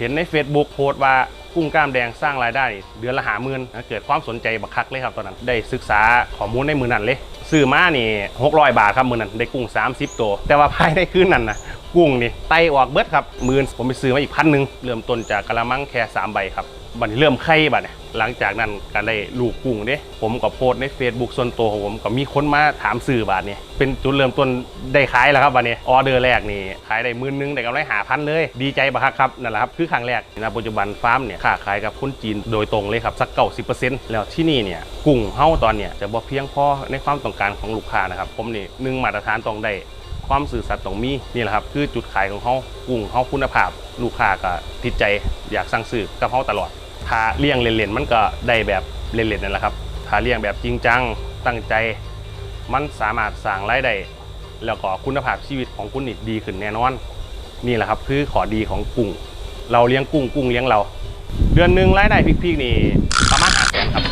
เห็นใน Facebook โพสต์ว่ากุ้งกล้ามแดงสร้างรายได้เดือนละหาหมื่นเกิดความสนใจบักคักเลยครับตอนนั้น ได้ศึกษาข้อมูลในมือนั้นเลยซื้อมานี่600 บาทครับมือนั้นได้กุ้ง 30 ตัว แต่ว่าภายในคืนนั้นนะกุ้งนี่ไตออกเบิดครับมื่นผมไปซื้อมาอีกพันหนึ่งเริ่มต้นจากกระมังแค่3ใบครับ บัดนเริ่มไข่บัดเนี่ยหลังจากนั้นก็ได้ลูกกุ้งเด้ผมก็โพสใน Facebook ส่วนตัวของผมก็มีคนมาถามซื้อบาทเนี่ยเป็นจุดเริ่มต้นได้ขายแล้วครับบัดนี้ออเดอร์แรกนี่ขายได้มื่นหนึงได้กำไรหาพันเลย ดีใจบักครับนั่นแหละครับคือครั้งแรกในปัจจุบันฟาร์มเนี่ยค้าขายกับคนจีนโดยตรงเลยครับสักเก้าสิบเปอร์เซ็นต์แล้วที่นี่เนี่ยกุ้งเฮาตอนเนี่ยจะบ่เพียงพอในความต้องการของลูกค้านะครับผมนี่หนึ่งมาตรฐานต้องได้ความสื่อสัตย์ต้องมีนี่แหละครับคือจุดขายของเขากุ้งเขาคุณภาพ ลูกค้าก็ติดใจอยากสั่งซื้อกับเขาตลอด ถ้าเลี้ยงเล่นๆมันก็ได้แบบเล่นๆนั่นแหละครับถ้าเลี้ยงแบบจริงจังตั้งใจ มันสามารถสร้างรายได้แล้วก็คุณภาพชีวิตของคุณนี่ดีขึ้นแน่นอน นี่แหละครับคือขอดีของกุ้ง เราเลี้ยงกุ้งกุ้งเลี้ยงเรา เดือนหนึ่งรายได้พิกๆนี่ประมาณห้าแสนครับ